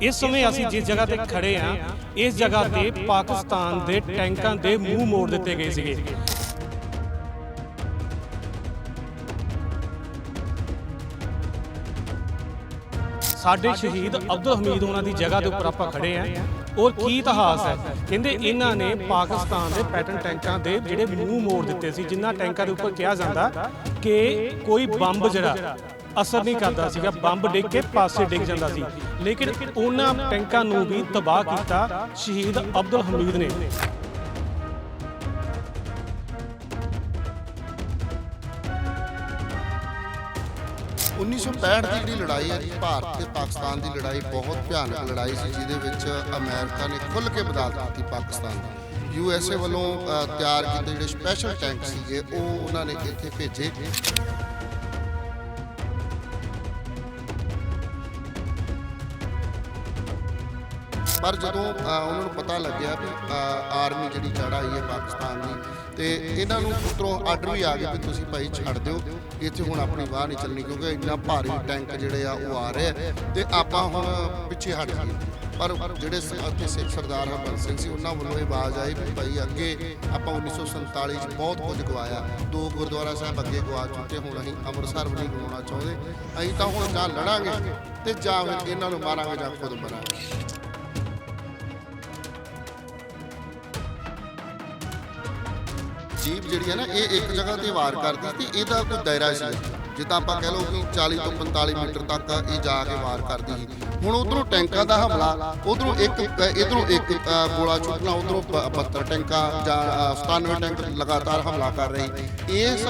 ਇਸ ਸਮੇਂ ਅਸੀਂ ਜਿਸ ਜਗ੍ਹਾ ਤੇ ਖੜੇ ਆ ਇਸ ਜਗ੍ਹਾ ਤੇ ਪਾਕਿਸਤਾਨ ਦੇ ਟੈਂਕਾਂ ਦੇ ਮੂੰਹ ਮੋੜ ਦਿੱਤੇ ਗਏ ਸੀਗੇ। ਸਾਡੇ ਸ਼ਹੀਦ ਅਬਦੁਲ ਹਮੀਦ ਉਹਨਾਂ ਦੀ ਜਗ੍ਹਾ ਦੇ ਉੱਪਰ ਆਪਾਂ ਖੜੇ ਆ ਔਰ ਕੀ ਇਤਿਹਾਸ ਹੈ? ਕਹਿੰਦੇ ਇਹਨਾਂ ਨੇ ਪਾਕਿਸਤਾਨ ਦੇ ਪੈਟਰਨ ਟੈਂਕਾਂ ਦੇ ਜਿਹੜੇ ਮੂੰਹ ਮੋੜ ਦਿੱਤੇ ਸੀ ਜਿਨ੍ਹਾਂ ਟੈਂਕਾਂ ਦੇ ਉੱਪਰ ਕਿਹਾ ਜਾਂਦਾ ਕਿ ਕੋਈ ਬੰਬ ਜਿਹੜਾ ਅਸਰ ਨਹੀਂ ਕਰਦਾ ਸੀਗਾ। ਬੰਬ ਡਿੱਗ ਕੇ ਪਾਸੇ ਡਿੱਗ ਜਾਂਦਾ ਸੀ। ਲੇਕਿਨ ਉਹਨਾਂ ਟੈਂਕਾਂ ਨੂੰ ਵੀ ਤਬਾਹ ਕੀਤਾ ਸ਼ਹੀਦ ਅਬਦੁਲ ਹਮੀਦ ਨੇ। 1965 ਦੀ ਜਿਹੜੀ ਲੜਾਈ ਹੈ ਭਾਰਤ ਤੇ ਪਾਕਿਸਤਾਨ ਦੀ ਲੜਾਈ ਬਹੁਤ ਭਿਆਨਕ ਲੜਾਈ ਸੀ ਜਿਹਦੇ ਵਿੱਚ ਅਮਰੀਕਾ ਨੇ ਖੁੱਲ੍ਹ ਕੇ ਬਦਲ ਦਿੱਤੀ ਪਾਕਿਸਤਾਨ ਦੀ ਯੂ ਐਸ ਏ ਵੱਲੋਂ ਅ, ਤਿਆਰ ਕੀਤੇ ਜਿਹੜੇ ਸਪੈਸ਼ਲ ਟੈਂਕ ਸੀਗੇ ਉਹ ਉਹਨਾਂ ਨੇ ਇੱਥੇ ਭੇਜੇ। ਪਰ ਜਦੋਂ ਉਹਨਾਂ ਨੂੰ ਪਤਾ ਲੱਗਿਆ ਵੀ ਆਰਮੀ ਜਿਹੜੀ ਚੜ੍ਹ ਆਈ ਹੈ ਪਾਕਿਸਤਾਨ ਦੀ, ਤੇ ਇਹਨਾਂ ਨੂੰ ਉੱਤਰੋਂ ਆਰਡਰ ਵੀ ਆ ਗਿਆ ਵੀ ਤੁਸੀਂ ਭਾਈ ਛੱਡ ਦਿਓ, ਇੱਥੇ ਹੁਣ ਆਪਣੀ ਬਾਹਰ ਨਹੀਂ ਚੱਲਣੀ ਕਿਉਂਕਿ ਇੰਨਾ ਭਾਰੀ ਟੈਂਕ ਜਿਹੜੇ ਆ ਉਹ ਆ ਰਹੇ ਆ, ਤੇ ਆਪਾਂ ਹੁਣ ਪਿੱਛੇ ਹਟ ਜਾਈਏ ਪਰ ਜਿਹੜੇ ਸ- ਸਿੱਖ ਸਰਦਾਰ ਹਰਬੰਸ ਸਿੰਘ ਸੀ, ਉਹਨਾਂ ਵੱਲੋਂ ਇਹ ਆਵਾਜ਼ ਆਈ ਵੀ ਭਾਈ ਅੱਗੇ ਆਪਾਂ 1947 ਚ ਬਹੁਤ ਕੁਝ ਗਵਾਇਆ, ਦੋ ਗੁਰਦੁਆਰਾ ਸਾਹਿਬ ਅੱਗੇ ਗਵਾ ਚੁੱਕੇ, ਹੁਣ ਅਸੀਂ ਅੰਮ੍ਰਿਤਸਰ ਵੀ ਨਹੀਂ ਗਵਾਉਣਾ ਚਾਹੁੰਦੇ, ਅਸੀਂ ਤਾਂ ਹੁਣ ਜਾਂ ਲੜਾਂਗੇ ਤੇ ਜਾਂ ਫਿਰ ਇਹਨਾਂ ਨੂੰ ਮਾਰਾਂਗੇ ਜਾਂ ਖੁਦ ਮਰਾਂਗੇ। ਜੀਪ ਜਿਹੜੀ ਹੈ ਨਾ ਇਹ ਇੱਕ ਜਗ੍ਹਾ ਤੇ ਵਾਰ ਕਰਦੀ ਤੇ ਇਹਦਾ ਕੋਈ ਦਾਇਰਾ ਸੀ ਜਿੱਦਾਂ ਆਪਾਂ ਕਹਿ ਲਓ ਕਿ 40 ਤੋਂ 45 ਮੀਟਰ ਤੱਕ ਇਹ ਜਾ ਕੇ ਵਾਰ ਕਰਦੀ ਸੀ। ਹੁਣ ਉਧਰੋਂ ਟੈਂਕਾਂ ਦਾ ਹਮਲਾ ਉਧਰੋਂ ਇੱਕ ਇਧਰੋਂ ਇੱਕ ਗੋਲਾ ਛੁੱਟਣਾ ਉਧਰੋਂ 72 ਟੈਂਕਾਂ ਜਾਂ 97 ਟੈਂਕ ਲਗਾਤਾਰ ਹਮਲਾ ਕਰ ਰਹੇ। ਇਸ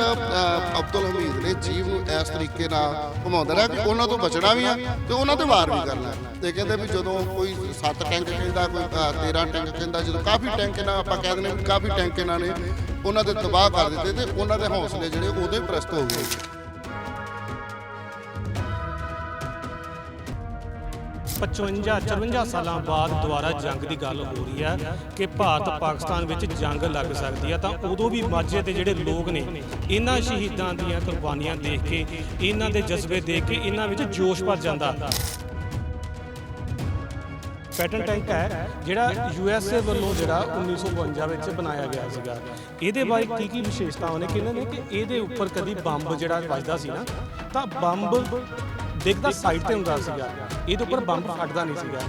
ਅਬਦੁਲ ਹਮੀਦ ਨੇ ਜੀਵ ਨੂੰ ਇਸ ਤਰੀਕੇ ਨਾਲ ਘੁਮਾਉਂਦਾ ਰਿਹਾ ਕਿ ਉਹਨਾਂ ਤੋਂ ਬਚਣਾ ਵੀ ਆ ਤੇ ਉਹਨਾਂ ਤੇ ਵਾਰ ਵੀ ਕਰਨਾ। ਤੇ ਕਹਿੰਦੇ ਵੀ ਜਦੋਂ ਕੋਈ 7 ਟੈਂਕ ਕਹਿੰਦਾ ਕੋਈ ਅ, 13 ਟੈਂਕ ਕਹਿੰਦਾ ਜਦੋਂ ਕਾਫੀ ਟੈਂਕ ਇਹਨਾਂ ਆਪਾਂ ਕਹਿ ਦਿੰਦੇ ਵੀ ਕਾਫੀ ਟੈਂਕ ਇਹਨਾਂ ਨੇ ਉਹਨਾਂ ਦੇ ਤਬਾਹ ਕਰ ਦਿੱਤੇ ਤੇ ਉਹਨਾਂ ਦੇ ਹੌਸਲੇ ਜਿਹੜੇ ਉਦੋਂ ਹੀ ਪ੍ਰਸਤ ਹੋ ਗਏ। 55 54 ਸਾਲਾਂ ਬਾਅਦ ਦੁਬਾਰਾ ਜੰਗ ਦੀ ਗੱਲ ਹੋ ਰਹੀ ਹੈ ਕਿ ਭਾਰਤ ਪਾਕਿਸਤਾਨ ਵਿੱਚ ਜੰਗ ਲੱਗ ਸਕਦੀ ਹੈ ਤਾਂ ਉਦੋਂ ਵੀ ਮਾਝੇ ਦੇ ਜਿਹੜੇ ਲੋਕ ਨੇ, ਇਹਨਾਂ ਸ਼ਹੀਦਾਂ ਦੀਆਂ ਕੁਰਬਾਨੀਆਂ ਦੇਖ ਕੇ, ਇਹਨਾਂ ਦੇ ਜਜ਼ਬੇ ਦੇਖ ਕੇ ਇਹਨਾਂ ਵਿੱਚ ਜੋਸ਼ ਭਰ ਜਾਂਦਾ। ਪੈਟਰਨ ਟੈਂਕ ਹੈ ਜਿਹੜਾ ਯੂ ਐਸ ਏ ਵੱਲੋਂ ਜਿਹੜਾ 1952 ਵਿੱਚ ਬਣਾਇਆ ਗਿਆ ਸੀਗਾ। ਇਹਦੇ ਬਾਰੇ ਕੀ ਕੀ ਵਿਸ਼ੇਸ਼ਤਾਵਾਂ ਨੇ? ਕਿ ਇਹਨਾਂ ਨੇ ਕਿ ਇਹਦੇ ਉੱਪਰ ਕਦੀ ਬੰਬ ਜਿਹੜਾ ਵੱਜਦਾ ਸੀ ਨਾ ਤਾਂ ਬੰਬ ਡਿੱਗਦਾ ਸਾਈਡ ਤੇ ਹੁੰਦਾ ਸੀਗਾ। ਇਹਦੇ ਉੱਪਰ ਬੰਬ ਫਟਦਾ ਨਹੀਂ ਸੀਗਾ।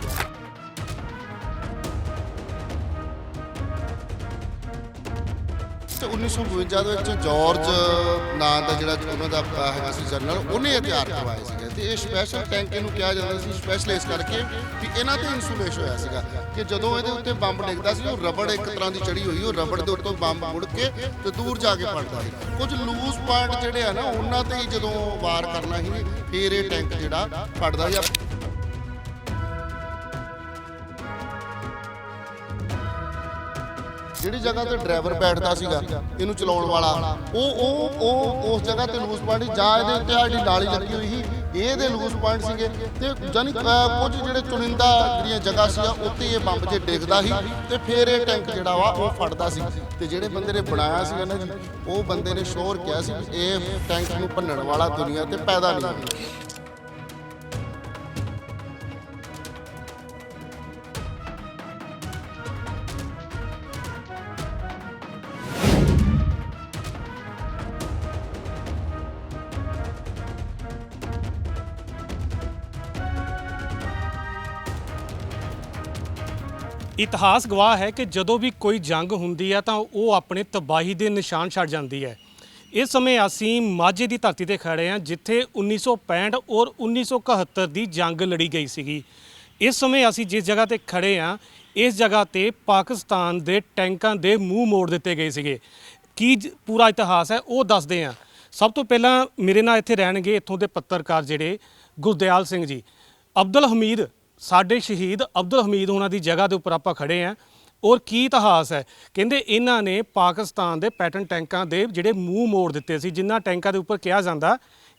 ਤੇ 1952 ਦੇ ਵਿੱਚ ਜਾਰਜ ਨਾਂ ਦਾ ਜਿਹੜਾ ਉਹਨਾਂ ਦਾ ਹੈਗਾ ਸੀ ਜਨਰਲ ਉਹਨੇ ਇਹ ਤਿਆਰ ਕਰਵਾਏ ਤੇ ਇਹ ਸਪੈਸ਼ਲ ਟੈਂਕ ਇਹਨੂੰ ਕਿਹਾ ਜਾਂਦਾ ਸੀ ਸਪੈਸ਼ਲ ਇਸ ਕਰਕੇ ਵੀ ਇਹਨਾਂ ਤੇ ਇਨਸੂਲੇਸ਼ਨ ਹੋਇਆ ਸੀਗਾ ਕਿ ਜਦੋਂ ਇਹਦੇ ਉੱਤੇ ਬੰਬ ਡਿੱਗਦਾ ਸੀ, ਉਹ ਰਬੜ ਇੱਕ ਤਰ੍ਹਾਂ ਦੀ ਚੜੀ ਹੋਈ, ਉਹ ਰਬੜ ਦੇ ਉੱਤੋਂ ਬੰਬ ਮੁੜ ਕੇ ਤੇ ਦੂਰ ਜਾ ਕੇ ਪੜਦਾ ਸੀ। ਕੁਝ ਲੂਜ਼ ਪੁਆਇੰਟ ਜਿਹੜੇ ਆ ਨਾ, ਉਹਨਾਂ ਤੇ ਜਦੋਂ ਵਾਰ ਕਰਨਾ ਸੀ, ਫਿਰ ਇਹ ਟੈਂਕ ਜਿਹੜਾ ਫਟਦਾ ਸੀ। ਜਿਹੜੀ ਜਗ੍ਹਾ ਤੇ ਡਰਾਈਵਰ ਬੈਠਦਾ ਸੀਗਾ, ਇਹਨੂੰ ਚਲਾਉਣ ਵਾਲਾ, ਉਹ ਉਹ ਉਹ ਉਸ ਜਗ੍ਹਾ ਤੇ ਲੂਜ਼ ਪੁਆਇੰਟ ਜਾਂ ਇਹਦੇ ਉੱਤੇ ਆਹ ਜਿਹੜੀ ਲੱਗੀ ਹੋਈ ਸੀ ਇਹਦੇ ਲੂਜ਼ ਪੁਆਇੰਟ ਸੀਗੇ। ਤੇ ਜਾਨੀ ਕੁਝ ਜਿਹੜੇ ਚੁਣਿੰਦਾ ਜਿਹੜੀਆਂ ਜਗ੍ਹਾ ਸੀ ਉੱਤੇ ਇਹ ਬੰਬ ਜੇ ਡਿੱਗਦਾ ਸੀ ਤੇ ਫਿਰ ਇਹ ਟੈਂਕ ਜਿਹੜਾ ਵਾ, ਉਹ ਫਟਦਾ ਸੀ। ਤੇ ਜਿਹੜੇ ਬੰਦੇ ਨੇ ਬਣਾਇਆ ਸੀਗਾ ਨਾ ਜੀ, ਉਹ ਬੰਦੇ ਨੇ ਸ਼ੋਰ ਕਿਹਾ ਸੀ ਵੀ ਇਹ ਟੈਂਕ ਨੂੰ ਭੰਨਣ ਵਾਲਾ ਦੁਨੀਆ ਤੇ ਪੈਦਾ ਨਹੀਂ ਇਤਿਹਾਸ ਗਵਾਹ ਹੈ ਕਿ ਜਦੋਂ ਵੀ ਕੋਈ ਜੰਗ ਹੁੰਦੀ ਹੈ ਤਾਂ ਉਹ ਆਪਣੇ ਤਬਾਹੀ ਦੇ ਨਿਸ਼ਾਨ ਛੱਡ ਜਾਂਦੀ ਹੈ। ਇਸ ਸਮੇਂ ਅਸੀਂ ਮਾਝੇ ਦੀ ਧਰਤੀ ਤੇ ਖੜੇ ਹਾਂ, ਜਿੱਥੇ 1965 ਔਰ 1971 ਦੀ ਜੰਗ ਲੜੀ ਗਈ ਸੀਗੀ। ਇਸ ਸਮੇਂ ਅਸੀਂ ਜਿਸ ਜਗ੍ਹਾ ਤੇ ਖੜੇ ਹਾਂ, ਇਸ ਜਗ੍ਹਾ ਤੇ ਪਾਕਿਸਤਾਨ ਦੇ ਟੈਂਕਾਂ ਦੇ ਮੂੰਹ ਮੋੜ ਦਿੱਤੇ ਗਏ ਸੀਗੇ। ਕੀ ਜ- ਪੂਰਾ ਇਤਿਹਾਸ ਹੈ, ਉਹ ਦੱਸਦੇ ਹਾਂ। ਸਭ ਤੋਂ ਪਹਿਲਾਂ ਮੇਰੇ ਨਾਲ ਇੱਥੇ ਰਹਿਣਗੇ ਇੱਥੋਂ ਦੇ ਪੱਤਰਕਾਰ ਜਿਹੜੇ ਗੁਰਦਿਆਲ ਸਿੰਘ ਜੀ। ਅਬਦੁਲ ਹਮੀਦ ਸਾਡੇ ਸ਼ਹੀਦ ਅਬਦੁਲ ਹਮੀਦ ਉਹਨਾਂ ਦੀ ਜਗ੍ਹਾ ਦੇ ਉੱਪਰ ਆਪਾਂ ਖੜੇ ਆਂ। ਔਰ ਕੀ ਇਤਿਹਾਸ ਹੈ? ਕਹਿੰਦੇ ਇਹਨਾਂ ਨੇ ਪਾਕਿਸਤਾਨ ਦੇ ਪੈਟਰਨ ਟੈਂਕਾਂ ਦੇ ਜਿਹੜੇ ਮੂੰਹ ਮੋੜ ਦਿੱਤੇ ਸੀ ਜਿਨ੍ਹਾਂ ਟੈਂਕਾਂ ਦੇ ਉੱਪਰ ਕਿਹਾ ਜਾਂਦਾ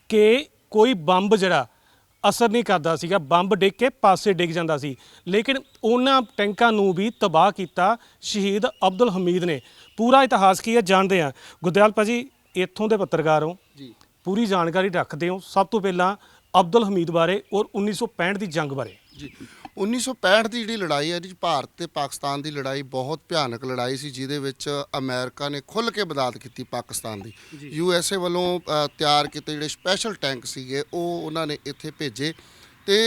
ਕਿ ਕੋਈ ਬੰਬ ਜਿਹੜਾ ਅਸਰ ਨਹੀਂ ਕਰਦਾ ਸੀਗਾ ਬੰਬ ਡਿੱਗ ਕੇ ਪਾਸੇ ਡਿੱਗ ਜਾਂਦਾ ਸੀ। ਲੇਕਿਨ ਉਹਨਾਂ ਟੈਂਕਾਂ ਨੂੰ ਵੀ ਤਬਾਹ ਕੀਤਾ ਸ਼ਹੀਦ ਅਬਦੁਲ ਹਮੀਦ ਨੇ। ਪੂਰਾ ਇਤਿਹਾਸ ਕੀ ਹੈ ਜਾਣਦੇ ਆ। ਗੁਰਦਿਆਲ ਭਾਜੀ ਇੱਥੋਂ ਦੇ ਪੱਤਰਕਾਰ ਹੋ। ਜੀ। ਪੂਰੀ ਜਾਣਕਾਰੀ ਰੱਖਦੇ ਹੋ। ਸਭ ਤੋਂ ਪਹਿਲਾਂ ਅਬਦੁਲ ਹਮੀਦ ਬਾਰੇ ਔਰ 1965 ਦੀ ਜੰਗ ਬਾਰੇ। ਜੀ 1965 ਦੀ ਜਿਹੜੀ ਲੜਾਈ ਹੈ 'ਚ ਭਾਰਤ ਤੇ ਪਾਕਿਸਤਾਨ ਦੀ ਲੜਾਈ ਬਹੁਤ ਭਿਆਨਕ ਲੜਾਈ ਸੀ ਜਿਹਦੇ ਵਿੱਚ ਅਮਰੀਕਾ ਨੇ ਖੁੱਲ੍ਹ ਕੇ ਮਦਦ ਕੀਤੀ ਪਾਕਿਸਤਾਨ ਦੀ। ਯੂ ਐਸ ਏ ਵੱਲੋਂ ਅ, ਤਿਆਰ ਕੀਤੇ ਜਿਹੜੇ ਸਪੈਸ਼ਲ ਟੈਂਕ ਸੀਗੇ ਉਹ ਉਹਨਾਂ ਨੇ ਇੱਥੇ ਭੇਜੇ ਤੇ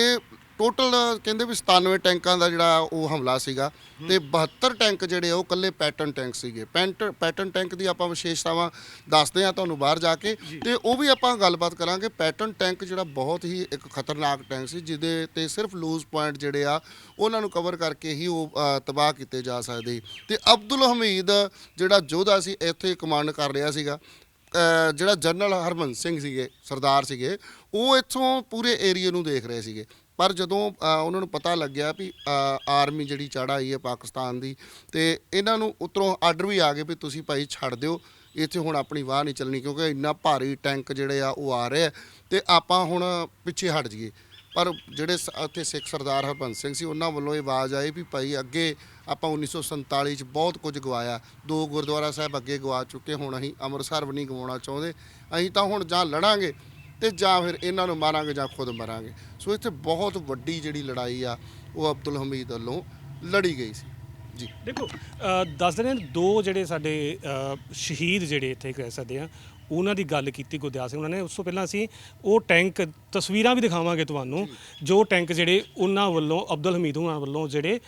ਟੋਟਲ ਕਹਿੰਦੇ ਵੀ 97 ਟੈਂਕਾਂ ਦਾ ਜਿਹੜਾ ਉਹ ਹਮਲਾ ਸੀਗਾ ਤੇ 72 ਟੈਂਕ ਜਿਹੜੇ ਉਹ ਕੱਲੇ ਪੈਟਰਨ ਟੈਂਕ ਸੀਗੇ। ਪੈਂਟ ਪੈਟਰਨ ਟੈਂਕ ਦੀ ਆਪਾਂ ਵਿਸ਼ੇਸ਼ਤਾਵਾਂ ਦੱਸਦੇ ਆ ਤੁਹਾਨੂੰ ਬਾਹਰ ਜਾ ਕੇ। ਤੇ ਉਹ ਵੀ ਆਪਾਂ ਗੱਲਬਾਤ ਕਰਾਂਗੇ। ਪੈਟਰਨ ਟੈਂਕ ਜਿਹੜਾ ਬਹੁਤ ਹੀ ਇੱਕ ਖਤਰਨਾਕ ਟੈਂਕ ਸੀ ਜਿਹਦੇ ਤੇ ਸਿਰਫ ਲੂਜ਼ ਪੁਆਇੰਟ ਜਿਹੜੇ ਆ ਉਹਨਾਂ ਨੂੰ ਕਵਰ ਕਰਕੇ ਹੀ ਉਹ ਤਬਾਹ ਕੀਤੇ ਜਾ ਸਕਦੇ। ਤੇ ਅਬਦੁਲ ਹਮੀਦ ਜਿਹੜਾ ਯੋਧਾ ਸੀ ਇੱਥੇ ਕਮਾਂਡ ਕਰ ਰਿਹਾ ਸੀਗਾ। ਜਿਹੜਾ ਜਨਰਲ ਹਰਮਨ ਸਿੰਘ ਸੀਗੇ ਸਰਦਾਰ ਸੀਗੇ ਉਹ ਇੱਥੋਂ ਪੂਰੇ ਏਰੀਆ ਨੂੰ ਦੇਖ ਰਹੇ ਸੀਗੇ। ਪਰ ਜਦੋਂ ਉਹਨਾਂ ਨੂੰ ਪਤਾ ਲੱਗਿਆ ਵੀ ਆਰਮੀ ਜਿਹੜੀ ਚੜ੍ਹ ਆਈ ਹੈ ਪਾਕਿਸਤਾਨ ਦੀ, ਤੇ ਇਹਨਾਂ ਨੂੰ ਉਤਰੋਂ ਆਰਡਰ ਵੀ ਆ ਗਏ ਵੀ ਤੁਸੀਂ ਭਾਈ ਛੱਡ ਦਿਓ, ਇੱਥੇ ਹੁਣ ਆਪਣੀ ਵਾਹ ਨਹੀਂ ਚੱਲਣੀ ਕਿਉਂਕਿ ਇੰਨਾ ਭਾਰੀ ਟੈਂਕ ਜਿਹੜੇ ਆ ਉਹ ਆ ਰਹੇ ਆ ਤੇ ਆਪਾਂ ਹੁਣ ਪਿੱਛੇ ਹਟ ਜਾਈਏ। ਪਰ ਜਿਹੜੇ ਸ- ਉੱਥੇ ਸਿੱਖ ਸਰਦਾਰ ਹਰਬੰਸ ਸਿੰਘ ਸੀ, ਉਹਨਾਂ ਵੱਲੋਂ ਇਹ ਆਵਾਜ਼ ਆਈ ਵੀ ਭਾਈ ਅੱਗੇ ਆਪਾਂ 1947 ਚ ਬਹੁਤ ਕੁਝ ਗਵਾਇਆ, ਦੋ ਗੁਰਦੁਆਰਾ ਸਾਹਿਬ ਅੱਗੇ ਗਵਾ ਚੁੱਕੇ, ਹੁਣ ਅਸੀਂ ਅੰਮ੍ਰਿਤਸਰ ਵੀ ਨਹੀਂ ਗਵਾਉਣਾ ਚਾਹੁੰਦੇ, ਅਸੀਂ ਤਾਂ ਹੁਣ ਜਾਂ ਲੜਾਂਗੇ। ਤੇ ਜਾਂ ਫਿਰ ਇਹਨਾਂ ਨੂੰ ਮਾਰਾਂਗੇ ਜਾਂ ਖੁਦ ਮਰਾਂਗੇ। ਸੋ ਇੱਥੇ ਬਹੁਤ ਵੱਡੀ ਜਿਹੜੀ ਲੜਾਈ ਆ ਉਹ ਅਬਦੁਲ ਹਮੀਦ ਵੱਲੋਂ ਲੜੀ ਗਈ ਸੀ। ਜੀ। ਦੇਖੋ ਅ, ਦੱਸਦੇ ਨੇ ਦੋ ਜਿਹੜੇ ਸਾਡੇ ਸ਼ਹੀਦ ਜਿਹੜੇ ਇੱਥੇ ਕਹਿ ਸਕਦੇ ਆ ਉਹਨਾਂ ਦੀ ਗੱਲ ਕੀਤੀ ਗੁਰਦਿਆਲ ਸਿੰਘ ਉਹਨਾਂ ਨੇ। ਉਸ ਤੋਂ ਪਹਿਲਾਂ ਅਸੀਂ ਉਹ ਟੈਂਕ ਤਸਵੀਰਾਂ ਵੀ ਦਿਖਾਵਾਂਗੇ ਤੁਹਾਨੂੰ ਜੋ। ਟੈਂਕ ਜਿਹੜੇ ਉਹਨਾਂ ਵੱਲੋਂ ਅਬਦੁਲ ਹਮੀਦ ਉਹਨਾਂ ਵੱਲੋਂ ਜਿਹੜੇ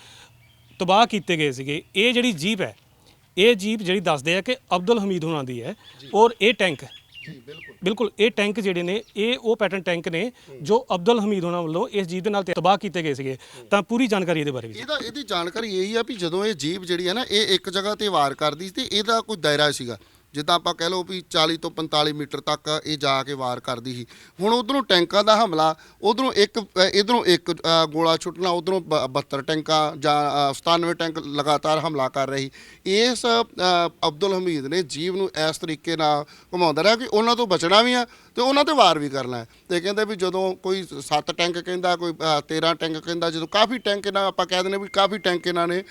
ਤਬਾਹ ਕੀਤੇ ਗਏ ਸੀਗੇ। ਇਹ ਜਿਹੜੀ ਜੀਪ ਹੈ ਇਹ ਜੀਪ ਜਿਹੜੀ ਦੱਸਦੇ ਆ ਕਿ ਅਬਦੁਲ ਹਮੀਦ ਉਹਨਾਂ ਦੀ ਹੈ ਔਰ ਇਹ ਟੈਂਕ ਬਿਲਕੁਲ। ਬਿਲਕੁਲ ਇਹ ਟੈਂਕ ਜਿਹੜੇ ਨੇ ਇਹ ਉਹ ਪੈਟਰਨ ਟੈਂਕ ਨੇ ਜੋ ਅਬਦੁਲ ਹਮੀਦ ਉਹਨਾਂ ਵੱਲੋਂ ਇਸ ਜੀਪ ਦੇ ਨਾਲ ਤਬਾਹ ਕੀਤੇ ਗਏ ਸੀਗੇ। ਤਾਂ ਪੂਰੀ ਜਾਣਕਾਰੀ ਇਹਦੇ ਬਾਰੇ ਵੀ ਇਹਦਾ ਇਹਦੀ ਜਾਣਕਾਰੀ ਇਹੀ ਆ ਵੀ ਜਦੋਂ ਇਹ ਜੀਪ ਜਿਹੜੀ ਹੈ ਨਾ ਇਹ ਇੱਕ ਜਗ੍ਹਾ ਤੇ ਵਾਰ ਕਰਦੀ ਸੀ ਤੇ ਇਹਦਾ ਕੋਈ ਦਾਇਰਾ ਸੀਗਾ। ਜਿੱਦਾਂ ਆਪਾਂ ਕਹਿ ਲਓ ਵੀ 40 ਤੋਂ 45 ਮੀਟਰ ਤੱਕ ਇਹ ਜਾ ਕੇ ਵਾਰ ਕਰਦੀ ਸੀ। ਹੁਣ ਉਧਰੋਂ ਟੈਂਕਾਂ ਦਾ ਹਮਲਾ ਉਧਰੋਂ ਇੱਕ ਇਧਰੋਂ ਇੱਕ ਗੋਲਾ ਛੁੱਟਣਾ ਉਧਰੋਂ 72 ਟੈਂਕਾਂ ਜਾਂ ਅ, 97 ਟੈਂਕ ਲਗਾਤਾਰ ਹਮਲਾ ਕਰ ਰਹੀ। ਇਸ ਅਬਦੁਲ ਹਮੀਦ ਨੇ ਜੀਵ ਨੂੰ ਇਸ ਤਰੀਕੇ ਨਾਲ ਘੁਮਾਉਂਦਾ ਰਿਹਾ ਕਿ ਉਹਨਾਂ ਤੋਂ ਬਚਣਾ ਵੀ ਆ ਤੇ ਉਹਨਾਂ ਤੇ ਵਾਰ ਵੀ ਕਰਨਾ ਹੈ। ਤੇ ਕਹਿੰਦੇ ਵੀ ਜਦੋਂ ਕੋਈ 7 ਟੈਂਕ ਕਹਿੰਦਾ ਕੋਈ ਅ, 13 ਟੈਂਕ ਕਹਿੰਦਾ ਜਦੋਂ ਕਾਫੀ ਟੈਂਕ ਇਹਨਾਂ ਆਪਾਂ ਕਹਿ ਦਿੰਦੇ ਵੀ ਕਾਫੀ ਟੈਂਕ ਇਹਨਾਂ ਨੇ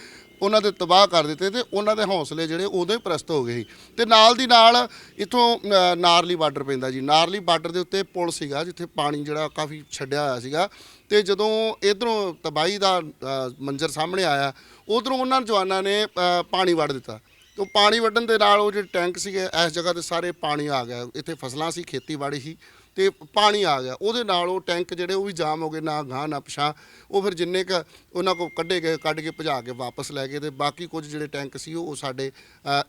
ਉਹਨਾਂ ਦੇ ਤਬਾਹ ਕਰ ਦਿੱਤੇ ਤੇ ਉਹਨਾਂ ਦੇ ਹੌਸਲੇ ਜਿਹੜੇ ਉਦੋਂ ਹੀ ਪ੍ਰਸਤ ਹੋ ਗਏ ਸੀ। ਤੇ ਨਾਲ ਦੀ ਨਾਲ ਇਥੋਂ ਨਾਰਲੀ ਬਾਰਡਰ ਪੈਂਦਾ ਜੀ। ਨਾਰਲੀ ਬਾਰਡਰ ਦੇ ਉੱਤੇ ਪੁਲ ਸੀਗਾ, ਜਿੱਥੇ ਪਾਣੀ ਜਿਹੜਾ ਕਾਫੀ ਛੱਡਿਆ ਹੋਇਆ ਸੀਗਾ। ਤੇ ਜਦੋਂ ਇਧਰੋਂ ਤਬਾਹੀ ਦਾ ਮੰਜ਼ਰ ਸਾਹਮਣੇ ਆਇਆ, ਉਧਰੋਂ ਉਹਨਾਂ ਜਵਾਨਾਂ ਨੇ ਪਾਣੀ ਵੜ ਦਿੱਤਾ। ਤੇ ਪਾਣੀ ਵੱਢਣ ਦੇ ਨਾਲ ਉਹ ਜਿਹੜੇ ਟੈਂਕ ਸੀਗੇ, ਇਸ ਜਗ੍ਹਾ ਤੇ ਸਾਰੇ ਪਾਣੀ ਆ ਗਿਆ ਇੱਥੇ ਫਸਲਾਂ ਸੀ, ਖੇਤੀਬਾੜੀ ਸੀ। ਤੇ ਪਾਣੀ ਆ ਗਿਆ। ਉਹਦੇ ਨਾਲ ਉਹ ਟੈਂਕ ਜਿਹੜੇ ਉਹ ਵੀ ਜਾਮ ਹੋ ਗਏ, ਨਾ ਗਾਂ ਨਾ ਪਛਾਂ ਉਹ ਫਿਰ ਜਿੰਨੇ ਕ ਉਹਨਾਂ ਕੋ ਕੱਢੇ ਗਏ, ਕੱਢ ਕੇ ਭਜਾ ਕੇ ਵਾਪਸ ਲੈ ਗਏ ਤੇ ਬਾਕੀ ਕੁਝ ਜਿਹੜੇ ਟੈਂਕ ਸੀ ਉਹ ਸਾਡੇ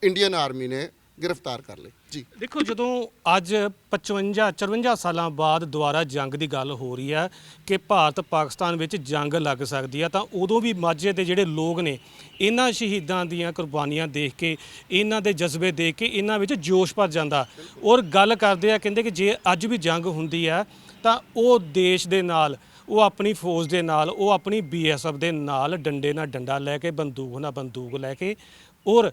ਇੰਡੀਅਨ ਆਰਮੀ ਨੇ ਗ੍ਰਿਫਤਾਰ ਕਰ ਲਏ। ਜੀ। ਦੇਖੋ, ਜਦੋਂ ਅੱਜ 55 54 ਸਾਲਾਂ ਬਾਅਦ ਦੁਬਾਰਾ ਜੰਗ ਦੀ ਗੱਲ ਹੋ ਰਹੀ ਹੈ ਕਿ ਭਾਰਤ ਪਾਕਿਸਤਾਨ ਵਿੱਚ ਜੰਗ ਲੱਗ ਸਕਦੀ ਹੈ, ਤਾਂ ਉਦੋਂ ਵੀ ਮਾਝੇ ਦੇ ਜਿਹੜੇ ਲੋਕ ਨੇ, ਇਹਨਾਂ ਸ਼ਹੀਦਾਂ ਦੀਆਂ ਕੁਰਬਾਨੀਆਂ ਦੇਖ ਕੇ, ਇਹਨਾਂ ਦੇ ਜਜ਼ਬੇ ਦੇਖ ਕੇ ਇਹਨਾਂ ਵਿੱਚ ਜੋਸ਼ ਭਰ ਜਾਂਦਾ। ਔਰ ਗੱਲ ਕਰਦੇ ਆ, ਕਹਿੰਦੇ ਕਿ ਜੇ ਅੱਜ ਵੀ ਜੰਗ ਹੁੰਦੀ ਹੈ, ਤਾਂ ਉਹ ਦੇਸ਼ ਦੇ ਨਾਲ, ਉਹ ਆਪਣੀ ਫੌਜ ਦੇ ਨਾਲ, ਉਹ ਆਪਣੀ ਬੀਐਸਐਫ ਦੇ ਨਾਲ ਡੰਡੇ ਨਾਲ ਡੰਡਾ ਲੈ ਕੇ, ਬੰਦੂਕ ਨਾਲ ਬੰਦੂਕ ਲੈ ਕੇ, ਔਰ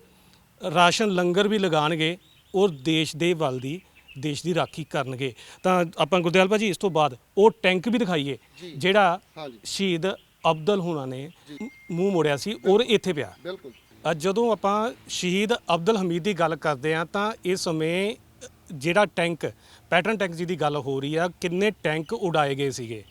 ਰਾਸ਼ਨ ਲੰਗਰ ਵੀ ਲਗਾਣਗੇ ਔਰ ਦੇਸ਼ ਦੇ ਵੱਲ ਦੀ ਦੇਸ਼ ਦੀ ਰਾਖੀ ਕਰਨਗੇ। ਤਾਂ ਆਪਾਂ ਗੁਰਦਿਆਲ ਭਾਜੀ ਇਸ ਤੋਂ ਬਾਅਦ ਉਹ ਟੈਂਕ ਵੀ ਦਿਖਾਈਏ ਜਿਹੜਾ। ਸ਼ਹੀਦ ਅਬਦਲ ਹੁਣਾ ਨੇ ਮੂੰਹ ਮੋੜਿਆ ਸੀ ਔਰ ਇੱਥੇ ਪਿਆ। ਬਿਲਕੁਲ। ਅੱਜ ਜਦੋਂ ਆਪਾਂ ਸ਼ਹੀਦ ਅਬਦੁਲ ਹਮੀਦ ਦੀ ਗੱਲ ਕਰਦੇ ਆ ਤਾਂ ਇਸ ਸਮੇਂ ਜਿਹੜਾ ਟੈਂਕ ਪੈਟਰਨ ਟੈਂਕ ਜੀ ਦੀ ਗੱਲ ਹੋ ਰਹੀ ਆ ਕਿੰਨੇ ਟੈਂਕ ਉਡਾਏ ਗਏ ਸੀਗੇ।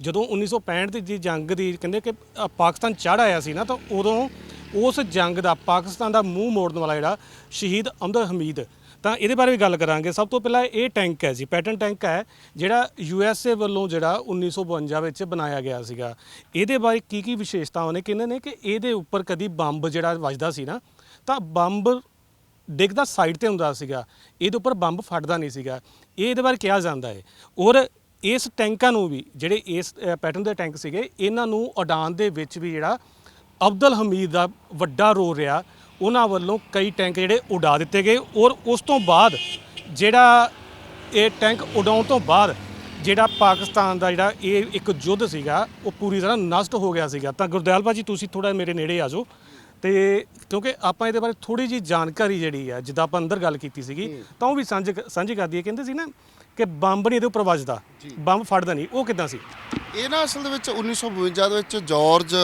ਜਦੋਂ 1965 ਦੀ ਜੀ ਜੰਗ ਦੀ ਕਹਿੰਦੇ ਕਿ ਅ, ਪਾਕਿਸਤਾਨ ਚੜ੍ਹ ਆਇਆ ਸੀ ਨਾ ਤਾਂ ਉਦੋਂ ਉਸ ਜੰਗ ਦਾ ਪਾਕਿਸਤਾਨ ਦਾ ਮੂੰਹ ਮੋੜਨ ਵਾਲਾ ਜਿਹੜਾ ਸ਼ਹੀਦ ਅਮਦ ਹਮੀਦ ਤਾਂ ਇਹਦੇ ਬਾਰੇ ਵੀ ਗੱਲ ਕਰਾਂਗੇ। ਸਭ ਤੋਂ ਪਹਿਲਾਂ ਇਹ ਟੈਂਕ ਹੈ ਜੀ ਪੈਟਰਨ ਟੈਂਕ ਹੈ ਜਿਹੜਾ ਯੂ ਐਸ ਏ ਵੱਲੋਂ ਜਿਹੜਾ 1952 ਵਿੱਚ ਬਣਾਇਆ ਗਿਆ ਸੀਗਾ। ਇਹਦੇ ਬਾਰੇ ਕੀ ਕੀ ਵਿਸ਼ੇਸ਼ਤਾਵਾਂ ਨੇ? ਕਹਿੰਦੇ ਨੇ ਕਿ ਇਹਦੇ ਉੱਪਰ ਕਦੀ ਬੰਬ ਜਿਹੜਾ ਵੱਜਦਾ ਸੀ ਨਾ ਤਾਂ ਬੰਬ ਡਿੱਗਦਾ ਸਾਈਡ ਤੇ ਹੁੰਦਾ ਸੀਗਾ। ਇਹਦੇ ਉੱਪਰ ਬੰਬ ਫਟਦਾ ਨਹੀਂ ਸੀਗਾ। ਇਹ ਇਹਦੇ ਬਾਰੇ ਕਿਹਾ ਜਾਂਦਾ ਹੈ। ਔਰ ਇਸ ਟੈਂਕਾਂ ਨੂੰ ਵੀ ਜਿਹੜੇ ਇਸ ਪੈਟਰਨ ਦੇ ਟੈਂਕ ਸੀਗੇ ਇਹਨਾਂ ਨੂੰ ਉਡਾਨ ਦੇ ਵਿੱਚ ਵੀ ਜਿਹੜਾ ਅਬਦੁਲ ਹਮੀਦ ਦਾ ਵੱਡਾ ਰੋਲ ਰਿਹਾ ਉਹਨਾਂ ਵੱਲੋਂ ਕਈ ਟੈਂਕ ਜਿਹੜੇ ਉਡਾ ਦਿੱਤੇ ਗਏ ਔਰ ਉਸ ਤੋਂ ਬਾਅਦ ਜਿਹੜਾ ਇਹ ਟੈਂਕ ਉਡਾਉਣ ਤੋਂ ਬਾਅਦ ਜਿਹੜਾ ਪਾਕਿਸਤਾਨ ਦਾ ਜਿਹੜਾ ਇਹ ਇੱਕ ਯੁੱਧ ਸੀਗਾ ਉਹ ਪੂਰੀ ਤਰ੍ਹਾਂ ਨਸ਼ਟ ਹੋ ਗਿਆ ਸੀਗਾ। ਤਾਂ ਗੁਰਦਿਆਲ ਭਾਜੀ ਤੁਸੀਂ ਥੋੜਾ ਮੇਰੇ ਨੇੜੇ ਆ ਜਾਓ। ਤੇ ਕਿਉਂਕਿ ਆਪਾਂ ਇਹਦੇ ਬਾਰੇ ਥੋੜੀ ਜੀ ਜਾਣਕਾਰੀ ਜਿਹੜੀ ਆ ਜਿੱਦਾਂ ਆਪਾਂ ਅੰਦਰ ਗੱਲ ਕੀਤੀ ਸੀਗੀ ਤਾਂ ਉਹ ਵੀ ਸਾਂਝ ਸਾਂਝੀ ਕਰਦੀ ਹੈ। ਕਹਿੰਦੇ ਸੀ ਨਾ ਕਿ ਬੰਬ ਨਹੀਂ ਇਹਦੇ ਉੱਪਰ ਵੱਜਦਾ। ਬੰਬ ਫੜਦਾ ਨਹੀਂ। ਉਹ ਕਿਦਾਂ ਸੀ? ਇਹ ਨਾ ਅਸਲ ਦੇ ਵਿੱਚ 1952 ਦੇ ਵਿੱਚ ਜਾਰਜ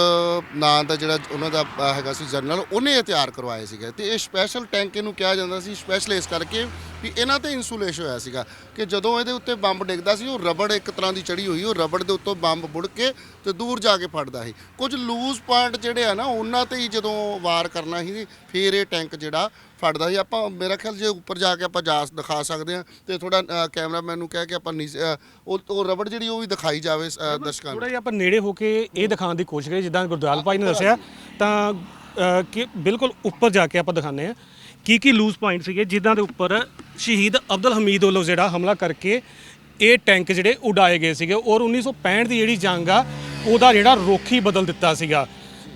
ਨਾਂ ਦਾ ਜਿਹੜਾ ਉਹਨਾਂ ਦਾ ਹੈਗਾ ਸੀ ਜਨਰਲ ਉਹਨੇ ਇਹ ਤਿਆਰ ਕਰਵਾਏ ਸੀਗੇ। ਤੇ ਇਹ ਸਪੈਸ਼ਲ ਟੈਂਕ ਇਹਨੂੰ ਕਿਹਾ ਜਾਂਦਾ ਸੀ ਸਪੈਸ਼ਲ ਇਸ ਕਰਕੇ ਵੀ ਇਹਨਾਂ ਤੇ ਇਨਸੂਲੇਸ਼ਨ ਹੋਇਆ ਸੀਗਾ ਕਿ ਜਦੋਂ ਇਹਦੇ ਉੱਤੇ ਬੰਬ ਡਿੱਗਦਾ ਸੀ ਉਹ ਰਬੜ ਇੱਕ ਤਰ੍ਹਾਂ ਦੀ ਚੜੀ ਹੋਈ ਉਹ ਰਬੜ ਦੇ ਉੱਤੋਂ ਬੰਬ ਬੁੜ ਕੇ ਤੇ ਦੂਰ ਜਾ ਕੇ ਫੜਦਾ ਸੀ। ਕੁਝ ਲੂਜ਼ ਪੁਆਇੰਟ ਜਿਹੜੇ ਆ ਨਾ ਉਹਨਾਂ ਤੇ ਹੀ ਜਦੋਂ ਵਾਰ ਕਰਨਾ ਸੀ ਫਿਰ ਇਹ ਟੈਂਕ ਜਿਹੜਾ ਫੜਦਾ ਸੀ। ਆਪਾਂ ਮੇਰਾ ਖਿਆਲ ਜੇ ਉੱਪਰ ਜਾ ਕੇ ਆਪਾਂ ਜਾ ਦਿਖਾ ਸਕਦੇ ਆ ਤੇ ਥੋੜਾ ਕੈਮਰਾਮੈਨ ਨੂੰ ਕਹਿ ਕੇ ਆਪਾਂ ਨੀਚੇ, ਅ, ਉਹ ਉਹ ਰਬੜ ਜਿਹੜੀ ਉਹ ਵੀ ਦਿਖਾਈ ਜਾਵੇ ਅ, ਦਰਸ਼ਕਾਂ ਨੂੰ। ਥੋੜਾ ਜਿਹਾ ਆਪਾਂ ਨੇੜੇ ਹੋ ਕੇ ਇਹ ਦਿਖਾਉਣ ਦੀ ਕੋਸ਼ਿਸ਼ ਕਰੀਏ। ਜਿੱਦਾਂ ਗੁਰਦਿਆਲ ਭਾਈ ਨੇ ਦੱਸਿਆ ਤਾਂ ਅ, ਕਿ ਬਿਲਕੁਲ ਉੱਪਰ ਜਾ ਕੇ ਆਪਾਂ ਦਿਖਾਉਂਦੇ ਆ ਕੀ ਕੀ ਲੂਜ਼ ਪੁਆਇੰਟ ਸੀਗੇ ਜਿੱਦਾਂ ਦੇ ਉੱਪਰ ਸ਼ਹੀਦ ਅਬਦੁਲ ਹਮੀਦ ਵੱਲੋਂ ਜਿਹੜਾ ਹਮਲਾ ਕਰਕੇ ਇਹ ਟੈਂਕ ਜਿਹੜੇ ਉਡਾਏ ਗਏ ਸੀਗੇ ਔਰ 1965 ਦੀ ਜਿਹੜੀ ਜੰਗ ਆ ਉਹਦਾ ਜਿਹੜਾ ਰੋਖੀ ਬਦਲ ਦਿੱਤਾ ਸੀਗਾ।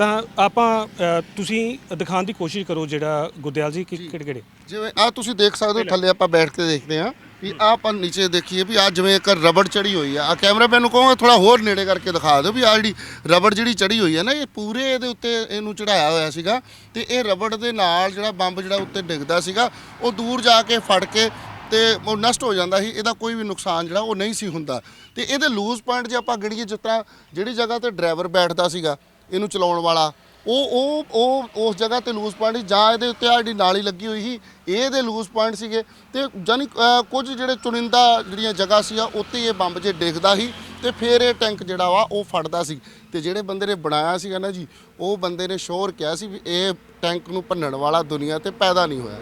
ਤਾਂ ਆਪਾਂ ਅ, ਤੁਸੀਂ ਦਿਖਾਉਣ ਦੀ ਕੋਸ਼ਿਸ਼ ਕਰੋ ਜਿਹੜਾ ਗੁਰਦਿਆਲ ਜੀ ਕਿ- ਕਿਹੜੇ ਕਿਹੜੇ। ਜਿਵੇਂ ਆ ਤੁਸੀਂ ਦੇਖ ਸਕਦੇ ਹੋ ਥੱਲੇ ਆਪਾਂ ਬੈਠ ਕੇ ਦੇਖਦੇ ਆ ਵੀ ਆਹ ਆਪਾਂ ਨੀਚੇ ਦੇਖੀਏ ਵੀ ਆ ਜਿਵੇਂ ਇੱਕ ਰਬੜ ਚੜੀ ਹੋਈ ਆ। ਆ ਕੈਮਰਾਮੈਨ ਨੂੰ ਕਹੋਗੇ ਥੋੜਾ ਹੋਰ ਨੇੜੇ ਕਰਕੇ ਦਿਖਾ ਦਿਓ ਵੀ ਆ ਜਿਹੜੀ ਰਬੜ ਜਿਹੜੀ ਚੜੀ ਹੋਈ ਆ ਨਾ ਇਹ ਪੂਰੇ ਇਹਦੇ ਉੱਤੇ ਇਹਨੂੰ ਚੜਾਇਆ ਹੋਇਆ ਸੀਗਾ ਤੇ ਇਹ ਰਬੜ ਦੇ ਨਾਲ ਜਿਹੜਾ ਬੰਬ ਜਿਹੜਾ ਉੱਤੇ ਡਿੱਗਦਾ ਸੀਗਾ ਉਹ ਦੂਰ ਜਾ ਕੇ ਫੜ ਕੇ ਤੇ ਉਹ ਨਸ਼ਟ ਹੋ ਜਾਂਦਾ ਸੀ ਇਹਦਾ ਕੋਈ ਵੀ ਨੁਕਸਾਨ ਜਿਹੜਾ ਉਹ ਨਹੀਂ ਸੀ ਹੁੰਦਾ। ਤੇ ਇਹਦੇ ਲੂਜ਼ ਪੁਆਇੰਟ ਜੇ ਆਪਾਂ ਗੜੀਏ ਜਿਸ ਤਰ੍ਹਾਂ ਜਿਹੜੀ ਜਗ੍ਹਾ ਤੇ ਡਰਾਈਵਰ ਬੈਠਦਾ ਸੀਗਾ ਇਹਨੂੰ ਚਲਾਉਣ ਵਾਲਾ। ਉਹ ਉਹ ਉਹ ਉਸ ਜਗ੍ਹਾ ਤੇ ਲੂਜ਼ ਪੁਆਇੰਟ ਜਾਂ ਇਹਦੇ ਉੱਤੇ ਆ ਜਿਹੜੀ ਨਾਲੀ ਲੱਗੀ ਹੋਈ ਸੀ ਇਹਦੇ ਲੂਜ਼ ਪੁਆਇੰਟ ਸੀਗੇ। ਤੇ ਜਾਨੀ ਕੁਝ ਜਿਹੜੇ ਚੁਣਿੰਦਾ ਜਿਹੜੀਆਂ ਜਗ੍ਹਾ ਸੀ ਉੱਤੇ ਇਹ ਬੰਬ ਜੇ ਡਿੱਗਦਾ ਸੀ ਤੇ ਫਿਰ ਇਹ ਟੈਂਕ ਜਿਹੜਾ ਵਾ ਉਹ ਫੜਦਾ ਸੀ। ਤੇ ਜਿਹੜੇ ਬੰਦੇ ਨੇ ਬਣਾਇਆ ਸੀਗਾ ਨਾ ਜੀ ਉਹ ਬੰਦੇ ਨੇ ਸ਼ੋਰ ਕਿਹਾ ਸੀ ਵੀ ਇਹ ਟੈਂਕ ਨੂੰ ਭੰਨਣ ਵਾਲਾ ਦੁਨੀਆ ਤੇ ਪੈਦਾ ਨਹੀਂ ਹੋਇਆ।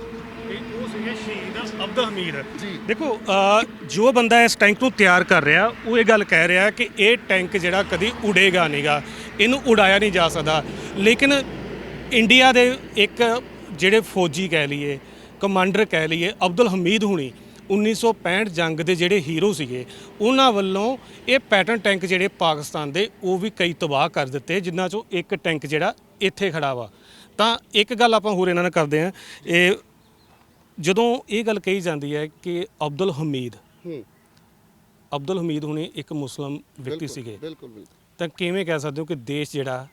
ਦੇਖੋ ਜੋ ਬੰਦਾ ਇਸ ਟੈਂਕ ਨੂੰ ਤਿਆਰ ਕਰ ਰਿਹਾ ਉਹ ਇਹ ਗੱਲ ਕਹਿ ਰਿਹਾ ਕਿ ਇਹ ਟੈਂਕ ਜਿਹੜਾ ਕਦੀ ਉਡੇਗਾ ਨਹੀਂਗਾ ਇਹਨੂੰ ਉਡਾਇਆ ਨਹੀਂ ਜਾ ਸਕਦਾ। ਲੇਕਿਨ ਇੰਡੀਆ ਦੇ ਇੱਕ ਜਿਹੜੇ ਫੌਜੀ ਕਹਿ ਲਈਏ ਕਮਾਂਡਰ ਕਹਿ ਲਈਏ ਅਬਦੁਲ ਹਮੀਦ ਹੁਣੀ 1965 ਜੰਗ ਦੇ ਜਿਹੜੇ ਹੀਰੋ ਸੀਗੇ ਉਹਨਾਂ ਵੱਲੋਂ ਇਹ ਪੈਟਰਨ ਟੈਂਕ ਜਿਹੜੇ ਪਾਕਿਸਤਾਨ ਦੇ ਉਹ ਵੀ ਕਈ ਤਬਾਹ ਕਰ ਦਿੱਤੇ ਜਿਨ੍ਹਾਂ ਚੋਂ ਇੱਕ ਟੈਂਕ ਜਿਹੜਾ ਇੱਥੇ ਖੜਾ ਵਾ। ਤਾਂ ਇੱਕ ਗੱਲ ਆਪਾਂ ਹੋਰ ਇਹਨਾਂ ਨਾਲ ਕਰਦੇ ਆ ਇਹ ਜਦੋਂ ਇਹ ਗੱਲ ਕਹੀ ਜਾਂਦੀ ਹੈ ਕਿ ਅਬਦੁਲ ਹਮੀਦ ਹੂੰ। ਅਬਦੁਲ ਹਮੀਦ ਹੁਣੇ ਇੱਕ ਮੁਸਲਮ ਵਿਅਕਤੀ ਸੀਗੇ। ਬਿਲਕੁਲ ਬਿਲਕੁਲ। ਤਾਂ ਕਿਵੇਂ ਕਹਿ ਸਕਦੇ ਹੋ ਕਿ ਦੇਸ਼ ਜਿਹੜਾ?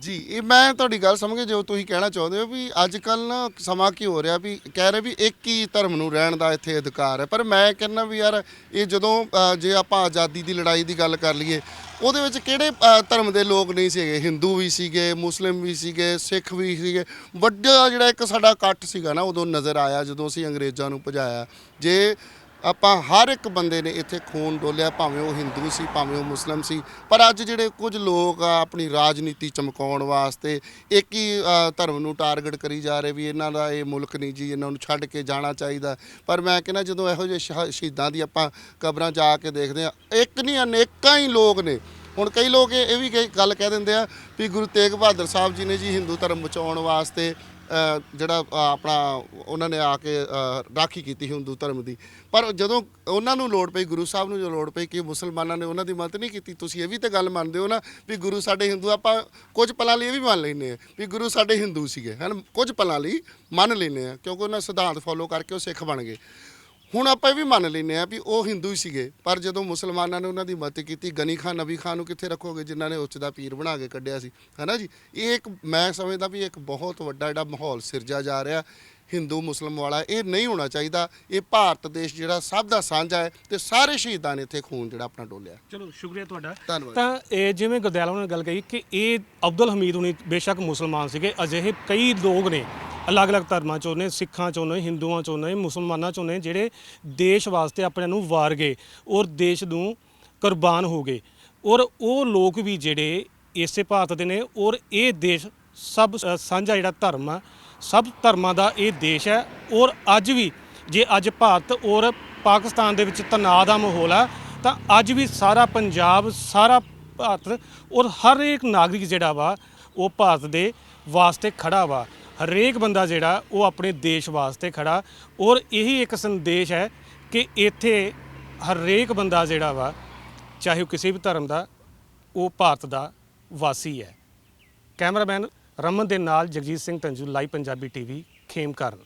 ਜੀ ਇਹ ਮੈਂ ਤੁਹਾਡੀ ਗੱਲ ਸਮਝ ਗਿਆ ਜੋ ਤੁਸੀਂ ਕਹਿਣਾ ਚਾਹੁੰਦੇ ਹੋ ਵੀ ਅੱਜ ਕੱਲ ਨਾ ਸਮਾਂ ਕੀ ਹੋ ਰਿਹਾ ਵੀ ਕਹਿ ਰਹੇ ਵੀ ਇੱਕ ਹੀ ਧਰਮ ਨੂੰ ਰਹਿਣ ਦਾ ਇੱਥੇ ਅਧਿਕਾਰ ਹੈ। ਪਰ ਮੈਂ ਕਹਿੰਦਾ ਵੀ ਯਾਰ ਇਹ ਜਦੋਂ ਅ, ਜੇ ਆਪਾਂ ਆਜ਼ਾਦੀ ਦੀ ਲੜਾਈ ਦੀ ਗੱਲ ਕਰ ਲਈਏ ਉਹਦੇ ਵਿੱਚ ਕਿਹੜੇ ਅ, ਧਰਮ ਦੇ ਲੋਕ ਨਹੀਂ ਸੀਗੇ? ਹਿੰਦੂ ਵੀ ਸੀਗੇ ਮੁਸਲਿਮ ਵੀ ਸੀਗੇ ਸਿੱਖ ਵੀ ਸੀਗੇ। ਵੱਡਾ ਜਿਹੜਾ ਇੱਕ ਸਾਡਾ ਇਕੱਠ ਸੀਗਾ ਨਾ ਉਦੋਂ ਨਜ਼ਰ ਆਇਆ ਜਦੋਂ ਅਸੀਂ ਅੰਗਰੇਜ਼ਾਂ ਨੂੰ ਭਜਾਇਆ। ਜੇ ਆਪਾਂ ਹਰ ਇੱਕ ਬੰਦੇ ਨੇ ਇੱਥੇ ਖੂਨ ਡੋਲਿਆ ਭਾਵੇਂ ਉਹ ਹਿੰਦੂ ਸੀ ਭਾਵੇਂ ਉਹ ਮੁਸਲਮ ਸੀ ਪਰ ਅੱਜ ਜਿਹੜੇ ਕੁਝ ਲੋਕ ਆ ਆਪਣੀ ਰਾਜਨੀਤੀ ਚਮਕਾਉਣ ਵਾਸਤੇ ਇੱਕ ਹੀ ਅ, ਧਰਮ ਨੂੰ ਟਾਰਗੇਟ ਕਰੀ ਜਾ ਰਹੇ ਵੀ ਇਹਨਾਂ ਦਾ ਇਹ ਮੁਲਕ ਨਹੀਂ ਜੀ ਇਹਨਾਂ ਨੂੰ ਛੱਡ ਕੇ ਜਾਣਾ ਚਾਹੀਦਾ। ਪਰ ਮੈਂ ਕਹਿੰਦਾ ਜਦੋਂ ਇਹੋ ਜਿਹੇ ਸ਼ਹਾ- ਸ਼ਹੀਦਾਂ ਦੀ ਆਪਾਂ ਕਬਰਾਂ ਜਾ ਕੇ ਦੇਖਦੇ ਆ ਇੱਕ ਨਹੀਂ ਅਨੇਕਾਂ ਹੀ ਲੋਕ ਨੇ। ਹੁਣ ਕਈ ਲੋਕ ਇਹ ਇਹ ਵੀ ਕਈ ਗੱਲ ਕਹਿ ਦਿੰਦੇ ਆ ਵੀ ਗੁਰੂ ਤੇਗ ਬਹਾਦਰ ਸਾਹਿਬ ਜੀ ਨੇ ਜੀ ਹਿੰਦੂ ਧਰਮ ਬਚਾਉਣ ਵਾਸਤੇ ਜਿਹੜਾ ਆਪਣਾ ਉਹਨਾਂ ਨੇ ਆ ਕੇ ਰਾਖੀ ਕੀਤੀ ਹਿੰਦੂ ਧਰਮ ਦੀ। ਪਰ ਜਦੋਂ ਉਹਨਾਂ ਨੂੰ ਲੋੜ ਪਈ, ਗੁਰੂ ਸਾਹਿਬ ਨੂੰ ਜੋ ਲੋੜ ਪਈ ਕਿ ਮੁਸਲਮਾਨਾਂ ਨੇ ਉਹਨਾਂ ਦੀ ਮਦਦ ਨਹੀਂ ਕੀਤੀ, ਤੁਸੀਂ ਇਹ ਵੀ ਤਾਂ ਗੱਲ ਮੰਨਦੇ ਹੋ ਨਾ ਵੀ ਗੁਰੂ ਸਾਡੇ ਹਿੰਦੂ, ਆਪਾਂ ਕੁਝ ਪਲਾਂ ਲਈ ਇਹ ਵੀ ਮੰਨ ਲੈਂਦੇ ਆ ਵੀ ਗੁਰੂ ਸਾਡੇ ਹਿੰਦੂ ਸੀਗੇ। ਹਨ? ਕੁਝ ਪਲਾਂ ਲਈ ਮੰਨ ਲੈਂਦੇ ਆ ਕਿਉਂਕਿ ਉਹਨਾਂ ਸਿਧਾਂਤ ਫੋਲੋ ਕਰਕੇ ਉਹ ਸਿੱਖ ਬਣ ਗਏ। ਹੁਣ ਆਪਾਂ ਇਹ ਵੀ ਮੰਨ ਲੈਂਦੇ ਆ ਵੀ ਉਹ ਹਿੰਦੂ ਹੀ ਸੀਗੇ ਪਰ ਜਦੋਂ ਮੁਸਲਮਾਨਾਂ ਨੇ ਉਹਨਾਂ ਦੀ ਮਦਦ ਕੀਤੀ ਗਨੀ ਖਾਨ ਨਬੀ ਖਾਨ ਨੂੰ ਕਿੱਥੇ ਰੱਖੋਗੇ ਜਿਨ੍ਹਾਂ ਨੇ ਉੱਚ ਦਾ ਪੀਰ ਬਣਾ ਕੇ ਕੱਢਿਆ ਸੀ? ਹੈਨਾ ਜੀ? ਇਹ ਇੱਕ ਮੈਂ ਸਮਝਦਾ ਵੀ ਇੱਕ ਬਹੁਤ ਵੱਡਾ ਜਿਹੜਾ ਮਾਹੌਲ ਸਿਰਜਿਆ ਜਾ ਰਿਹਾ ਹਿੰਦੂ ਮੁਸਲਮ ਵਾਲਾ ਇਹ ਨਹੀਂ ਹੋਣਾ ਚਾਹੀਦਾ। ਇਹ ਭਾਰਤ ਦੇਸ਼ ਜਿਹੜਾ ਸਭ ਦਾ ਸਾਂਝਾ ਹੈ ਤੇ ਸਾਰੇ ਸ਼ਹੀਦਾਂ ਨੇ ਇੱਥੇ ਖੂਨ ਜਿਹੜਾ ਆਪਣਾ ਡੋਲਿਆ। ਚਲੋ ਸ਼ੁਕਰੀਆ ਤੁਹਾਡਾ। ਧੰਨਵਾਦ। ਤਾਂ ਇਹ ਜਿਵੇਂ ਗੁਰਦਿਆਲ ਉਹਨਾਂ ਨੇ ਗੱਲ ਕਹੀ ਕਿ ਇਹ ਅਬਦੁਲ ਹਮੀਦ ਹੁਣੀ ਬੇਸ਼ੱਕ ਮੁਸਲਮਾਨ ਸੀਗੇ ਅਜਿਹੇ ਕਈ ਲੋਕ ਨੇ ਅਲੱਗ-ਅਲੱਗ ਧਰਮਾਂ ਚੋਂ ਨੇ, ਸਿੱਖਾਂ ਚੋਂ ਨੇ, ਹਿੰਦੂਆਂ ਚੋਂ ਨੇ, ਮੁਸਲਮਾਨਾਂ ਚੋਂ ਨੇ, ਜਿਹੜੇ ਦੇਸ਼ ਵਾਸਤੇ ਆਪਣੇ ਨੂੰ ਵਾਰ ਗਏ ਔਰ ਦੇਸ਼ ਨੂੰ ਕੁਰਬਾਨ ਹੋ ਗਏ। ਔਰ ਉਹ ਲੋਕ ਵੀ ਜਿਹੜੇ ਇਸੇ ਭਾਰਤ ਦੇ ਨੇ ਔਰ ਇਹ ਦੇਸ਼ ਸਭ ਸਾਂਝਾ ਜਿਹੜਾ ਧਰਮ ਆ, ਸਭ ਧਰਮਾਂ ਦਾ ਇਹ ਦੇਸ਼ ਹੈ। ਔਰ ਅੱਜ ਵੀ ਜੇ ਅੱਜ ਭਾਰਤ ਔਰ ਪਾਕਿਸਤਾਨ ਦੇ ਵਿੱਚ ਤਣਾਅ ਦਾ ਮਾਹੌਲ ਆ, ਤਾਂ ਅੱਜ ਵੀ ਸਾਰਾ ਪੰਜਾਬ, ਸਾਰਾ ਭਾਰਤ ਔਰ ਹਰ ਇੱਕ ਨਾਗਰਿਕ ਜਿਹੜਾ ਵਾ, ਉਹ ਭਾਰਤ ਦੇ ਵਾਸਤੇ ਖੜਾ ਵਾ। ਹਰੇਕ ਬੰਦਾ ਜਿਹੜਾ ਉਹ ਆਪਣੇ ਦੇਸ਼ ਵਾਸਤੇ ਖੜਾ। ਔਰ ਇਹੀ ਇੱਕ ਸੰਦੇਸ਼ ਹੈ ਕਿ ਇੱਥੇ ਹਰੇਕ ਬੰਦਾ ਜਿਹੜਾ ਵਾ, ਚਾਹੇ ਉਹ ਕਿਸੇ ਵੀ ਧਰਮ ਦਾ, ਉਹ ਭਾਰਤ ਦਾ ਵਾਸੀ ਹੈ। ਕੈਮਰਾਮੈਨ ਰਮਨ ਦੇ ਨਾਲ ਜਗਜੀਤ ਸਿੰਘ ਤੰਜੂ ਲਾਈਵ ਪੰਜਾਬੀ ਟੀਵੀ, ਖੇਮਕਰਨ।